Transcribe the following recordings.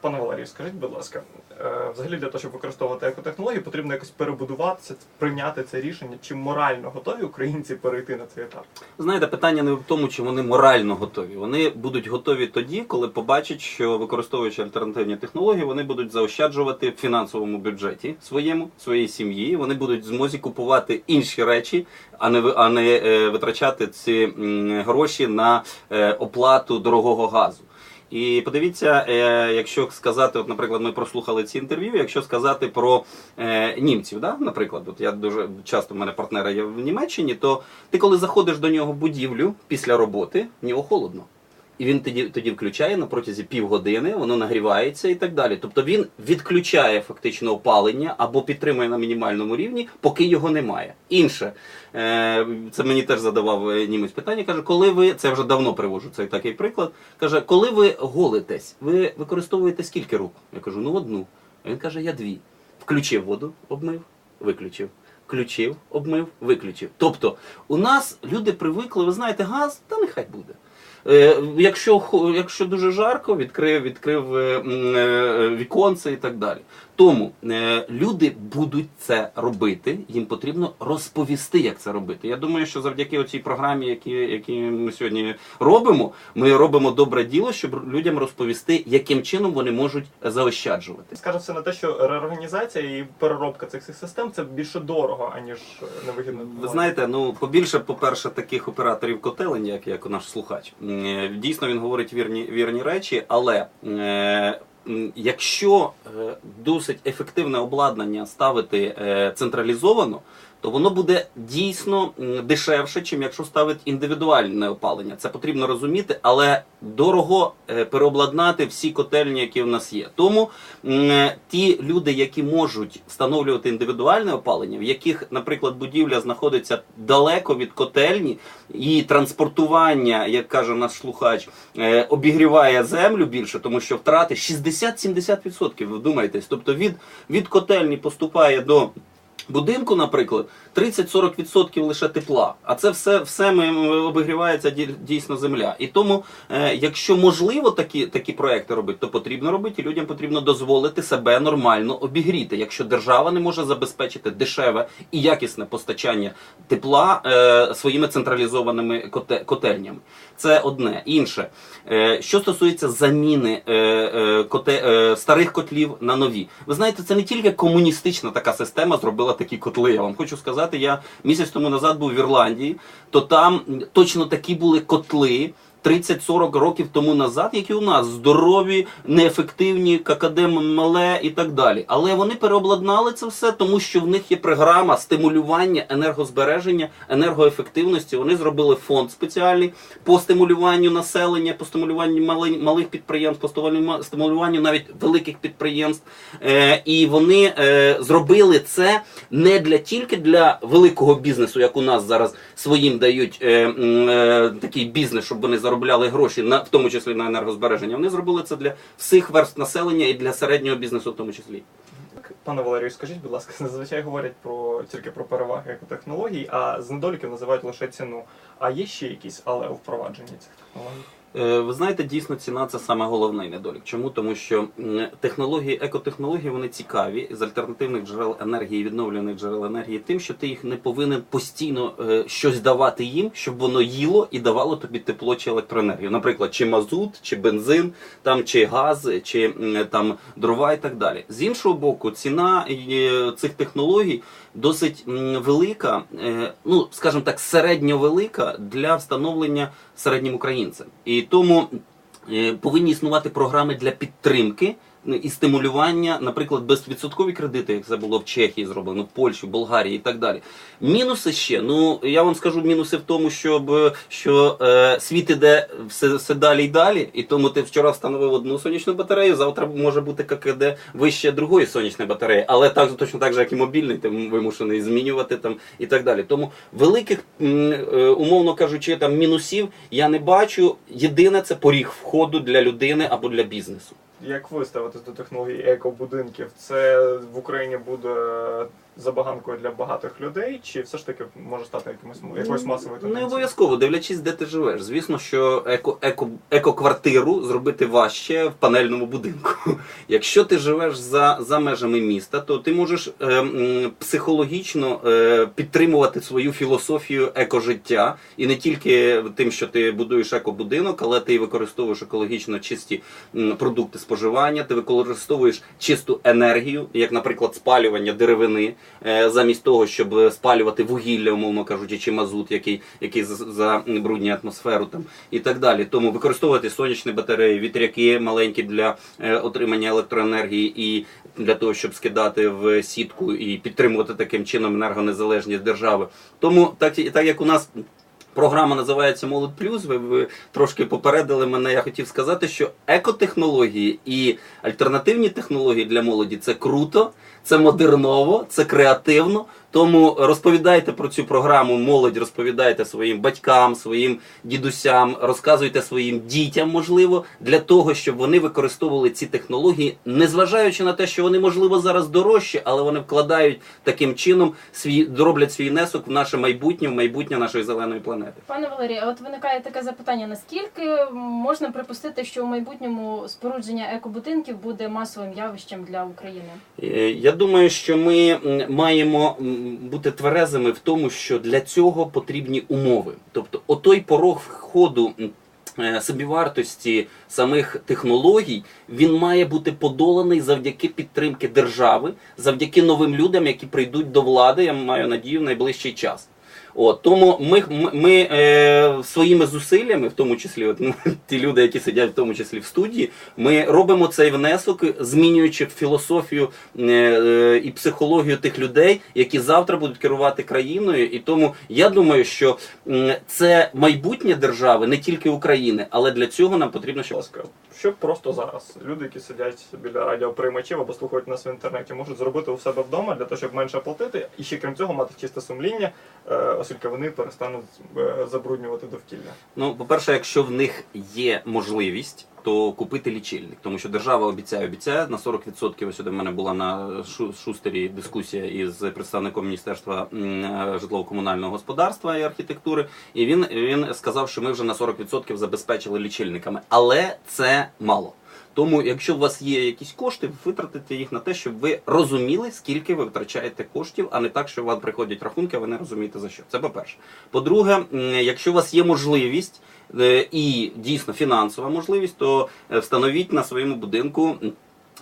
Пане Валерію, скажіть, будь ласка, е, взагалі для того, щоб використовувати екотехнології, потрібно якось перебудуватися, прийняти це рішення, чи морально готові українці перейти на цей етап? Знаєте, питання не в тому, чи вони морально готові. Вони будуть готові тоді, коли побачать, що використовуючи альтернативні технології, вони будуть заощаджувати в фінансовому бюджеті своєму, своїй сім'ї. Вони будуть змозі купувати інші речі, а не а не е, витрачати ці гроші на е, оплату дорогого газу. І подивіться, е, якщо сказати, от, наприклад, ми прослухали ці інтерв'ю, якщо сказати про е, німців, да? наприклад, от я дуже часто в мене партнера є в Німеччині, то ти коли заходиш до нього в будівлю після роботи, в нього холодно. І він тоді, тоді включає на протязі півгодини, воно нагрівається і так далі. Тобто він відключає фактично опалення або підтримує на мінімальному рівні, поки його немає. Інше, е, це мені теж задавав е, німець питання. Каже, коли ви це вже давно привожу цей такий приклад. Каже, коли ви голитесь, ви використовуєте скільки рук? Я кажу, ну одну. А він каже, я дві. Включив воду, обмив, виключив. Включив, обмив, виключив. Тобто, у нас люди привикли, ви знаєте, газ, та нехай буде. Е, якщо, якщо дуже жарко, відкрив, відкрив е, е, віконце і так далі. Тому е, люди будуть це робити, їм потрібно розповісти, як це робити. Я думаю, що завдяки оцій програмі, які, які ми сьогодні робимо, ми робимо добре діло, щоб людям розповісти, яким чином вони можуть заощаджувати. Скаже все на те, що реорганізація і переробка цих систем це більше дорого, аніж невигідно. Ви знаєте, ну побільше, по-перше, таких операторів котелень, як, як наш слухач. Е, Дійсно, він говорить вірні, вірні речі, але е, якщо е, досить ефективне обладнання ставити е, централізовано, то воно буде дійсно дешевше, чим якщо ставити індивідуальне опалення. Це потрібно розуміти, але дорого е, переобладнати всі котельні, які в нас є. Тому е, ті люди, які можуть встановлювати індивідуальне опалення, в яких, наприклад, будівля знаходиться далеко від котельні, і транспортування, як каже наш слухач, е, обігріває землю більше, тому що втрати 60-70%, ви вдумайтесь. Тобто від, від котельні поступає до будинку, наприклад, 30-40% лише тепла. А це все, все ми, обігрівається дійсно земля. І тому, е, якщо можливо такі, такі проекти робити, то потрібно робити, і людям потрібно дозволити себе нормально обігріти. Якщо держава не може забезпечити дешеве і якісне постачання тепла е, своїми централізованими котельнями. Це одне. Інше, е, що стосується заміни старих котлів на нові. Ви знаєте, це не тільки комуністична така система зробила такі котли. Я вам хочу сказати, я місяць тому назад був в Ірландії, то там точно такі були котли. 30-40 років тому назад, які у нас здорові, неефективні, ККД мале і так далі. Але вони переобладнали це все, тому що в них є програма стимулювання енергозбереження, енергоефективності. Вони зробили фонд спеціальний по стимулюванню населення, по стимулюванню мали- малих підприємств, по стимулюванню- навіть великих підприємств. Е, і вони е, зробили це не для тільки для великого бізнесу, як у нас зараз своїм дають е, такий бізнес, щоб вони заробляли гроші, на в тому числі на енергозбереження. Вони зробили це для всіх верст населення і для середнього бізнесу, в тому числі. Пане Валерію, скажіть, будь ласка, зазвичай говорять про тільки про переваги екотехнологій, а з недоліків називають лише ціну. А є ще якісь але у впровадженні цих технологій? Е, Ви знаєте, дійсно ціна це саме головний недолік. Чому? Тому що технології, екотехнології вони цікаві з альтернативних джерел енергії, відновлюваних джерел енергії, тим, що ти їх не повинен постійно е, щось давати їм, щоб воно їло і давало тобі тепло чи електроенергію. Наприклад, чи мазут, чи бензин, там чи газ, чи там дрова і так далі. З іншого боку, ціна е, цих технологій досить велика, ну скажімо так, середньовелика для встановлення середнім українцям. І тому е, повинні існувати програми для підтримки і стимулювання, наприклад, безвідсоткові кредити, як це було в Чехії зроблено, в Польщі, Болгарії і так далі. Мінуси ще. Ну я вам скажу мінуси в тому, щоб що е, світ іде все, все далі і далі, і тому ти вчора встановив одну сонячну батарею, завтра може бути ККД вище другої сонячної батареї, але так точно так же, як і мобільний, ти вимушений змінювати там і так далі. Тому великих, е, умовно кажучи, там мінусів я не бачу. Єдине це поріг входу для людини або для бізнесу. Як ви ставитесь до технологій екобудинків? Це в Україні буде забаганкою для багатих людей, чи все ж таки може стати якимось якоюсь масовою Не обов'язково, дивлячись, де ти живеш. Звісно, що еко, еко, еко-квартиру зробити важче в панельному будинку. Якщо ти живеш за, за межами міста, то ти можеш е, м, психологічно е, підтримувати свою філософію екожиття. І не тільки тим, що ти будуєш екобудинок, але ти використовуєш екологічно чисті м, продукти споживання, ти використовуєш чисту енергію, як, наприклад, спалювання деревини, е, замість того, щоб спалювати вугілля, умовно кажучи, чи мазут, який, який за- забруднює атмосферу там і так далі. Тому використовувати сонячні батареї, вітряки маленькі для е, отримання електроенергії і для того, щоб скидати в сітку і підтримувати таким чином енергонезалежність держави. Тому так, так як у нас. Програма називається Молодь Плюс. Ви, ви трошки попередили мене. Я хотів сказати, що екотехнології і альтернативні технології для молоді це круто, це модерново, це креативно. Тому розповідайте про цю програму. Молодь розповідайте своїм батькам, своїм дідусям, розказуйте своїм дітям, можливо, для того, щоб вони використовували ці технології, незважаючи на те, що вони можливо зараз дорожчі, але вони вкладають таким чином свій роблять свій внесок в наше майбутнє, в майбутнє нашої зеленої планети. Пане Валерій, а от виникає таке запитання: наскільки можна припустити, що у майбутньому спорудження екобудинків буде масовим явищем для України? Е, Я думаю, що ми маємо бути тверезими в тому, що для цього потрібні умови. Тобто, отой порог входу е, собівартості самих технологій, він має бути подоланий завдяки підтримки держави, завдяки новим людям, які прийдуть до влади. Я маю надію в найближчий час. От, тому ми, ми, е, своїми зусиллями, в тому числі от, ну, ті люди, які сидять в тому числі в студії, ми робимо цей внесок, змінюючи філософію е, е, і психологію тих людей, які завтра будуть керувати країною. І тому я думаю, що м, це майбутнє держави, не тільки України, але для цього нам потрібно, щоб ласка, що просто зараз люди, які сидять біля радіоприймачів або слухають нас в інтернеті, можуть зробити у себе вдома для того, щоб менше платити, і ще крім цього мати чисте сумління, е, оскільки вони перестануть е, забруднювати довкілля. Ну, по-перше, якщо в них є можливість, то купити лічильник, тому що держава обіцяє, обіцяє на 40%. Ось сюди в мене була на Шу- шустері дискусія із представником міністерства е, житлово-комунального господарства і архітектури. І він, він сказав, що ми вже на 40% забезпечили лічильниками, але це мало. Тому, якщо у вас є якісь кошти, витратите їх на те, щоб ви розуміли, скільки ви витрачаєте коштів, а не так, що вам приходять рахунки, ви не розумієте за що. Це по-перше. По-друге, якщо у вас є можливість е, і дійсно фінансова можливість, то е, встановіть на своєму будинку.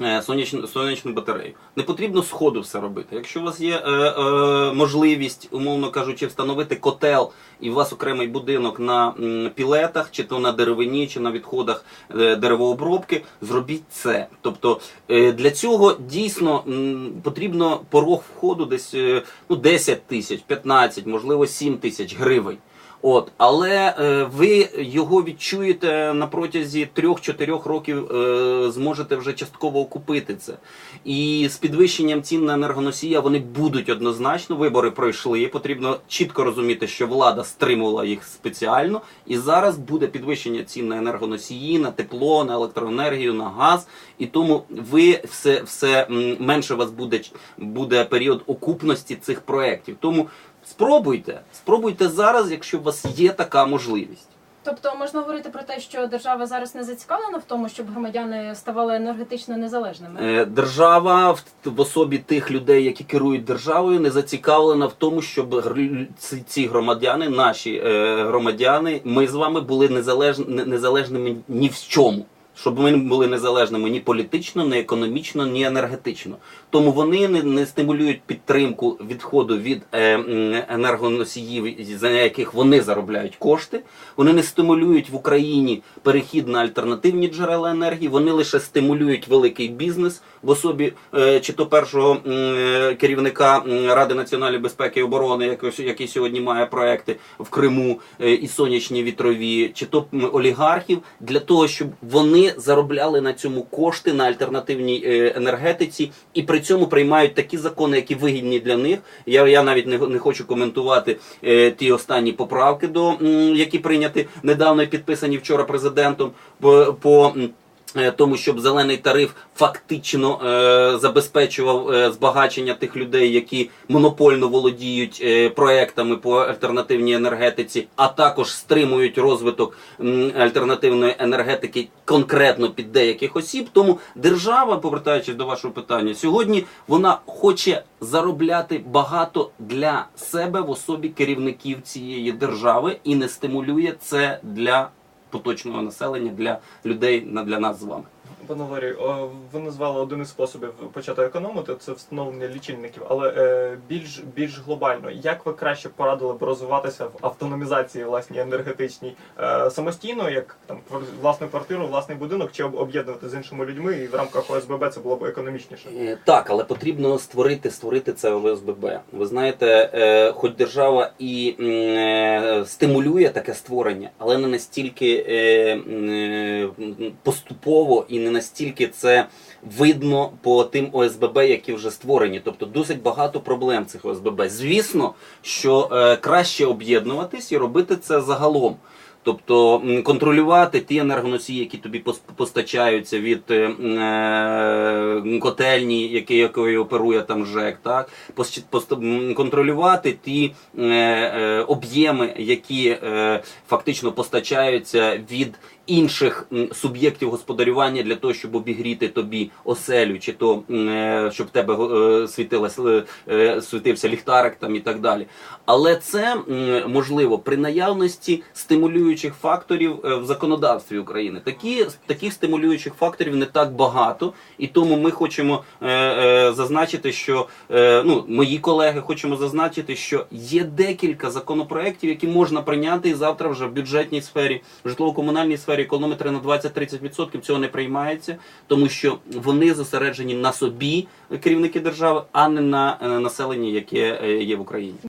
Е, Сонячну, сонячну батарею. Не потрібно сходу все робити. Якщо у вас є е, е, можливість, умовно кажучи, встановити котел і у вас окремий будинок на пілетах, чи то на деревині, чи на відходах е, деревообробки, зробіть це. Тобто е, для цього дійсно м, потрібно порог входу десь е, ну, 10 тисяч, 15, можливо 7 тисяч гривень. От, але е, ви його відчуєте на протязі 3-4 років, е, зможете вже частково окупити це. І з підвищенням цін на енергоносія вони будуть однозначно. Вибори пройшли. Потрібно чітко розуміти, що влада стримувала їх спеціально, і зараз буде підвищення цін на енергоносії, на тепло, на електроенергію, на газ. І тому ви все, все менше у вас буде, буде період окупності цих проєктів. Тому спробуйте, спробуйте зараз, якщо у вас є така можливість. Тобто можна говорити про те, що держава зараз не зацікавлена в тому, щоб громадяни ставали енергетично незалежними. Е, Держава в, особі тих людей, які керують державою, не зацікавлена в тому, щоб ці, громадяни, наші е, громадяни, ми з вами були незалеж, незалежними ні в чому. Щоб ми були незалежними ні політично, ні економічно, ні енергетично. Тому вони не, не стимулюють підтримку відходу від е, енергоносіїв, за яких вони заробляють кошти. Вони не стимулюють в Україні перехід на альтернативні джерела енергії. Вони лише стимулюють великий бізнес в особі е, чи то першого е, керівника Ради національної безпеки і оборони, який, сьогодні має проекти в Криму е, і сонячні вітрові, чи то олігархів для того, щоб вони заробляли на цьому кошти на альтернативній е, енергетиці, і при цьому приймають такі закони, які вигідні для них. Я, я навіть не, не хочу коментувати е, ті останні поправки, до м, які прийняті недавно і підписані вчора президентом по. по тому, щоб зелений тариф фактично е, забезпечував е, збагачення тих людей, які монопольно володіють е, проектами по альтернативній енергетиці, а також стримують розвиток м, альтернативної енергетики конкретно під деяких осіб. Тому держава, повертаючись до вашого питання, сьогодні вона хоче заробляти багато для себе в особі керівників цієї держави і не стимулює це для поточного населення, для людей, для нас з вами. Пане о, ви назвали один із способів почати економити це встановлення лічильників, але е, більш більш глобально, як ви краще порадили б розвиватися в автономізації власній енергетичній е, самостійно, як там власну квартиру, власний будинок, чи об'єднувати з іншими людьми, і в рамках ОСББ це було б економічніше? Е, Так, але потрібно створити, створити це ОСББ. Ви знаєте, е, хоч держава і е, стимулює таке створення, але не настільки е, е, поступово і не настільки це видно по тим ОСББ, які вже створені. Тобто досить багато проблем цих ОСББ. Звісно, що е, краще об'єднуватись і робити це загалом. Тобто контролювати ті енергоносії, які тобі пос- постачаються від е, е, котельні, які, якою оперує там ЖЕК, так Пос- пост- контролювати ті е, е, об'єми, які е, фактично постачаються від інших суб'єктів господарювання для того, щоб обігріти тобі оселю, чи то е, щоб в тебе е, світилась, е, світився ліхтарик там і так далі. Але це можливо при наявності стимулюючих факторів в законодавстві України. Такі таких стимулюючих факторів не так багато, і тому ми хочемо зазначити, що ну мої колеги хочемо зазначити, що є декілька законопроєктів, які можна прийняти і завтра вже в бюджетній сфері, житлово-комунальній сфері економетри на 20-30% цього не приймається, тому що вони зосереджені на собі керівники держави, а не на е, населенні, яке е, є в Україні.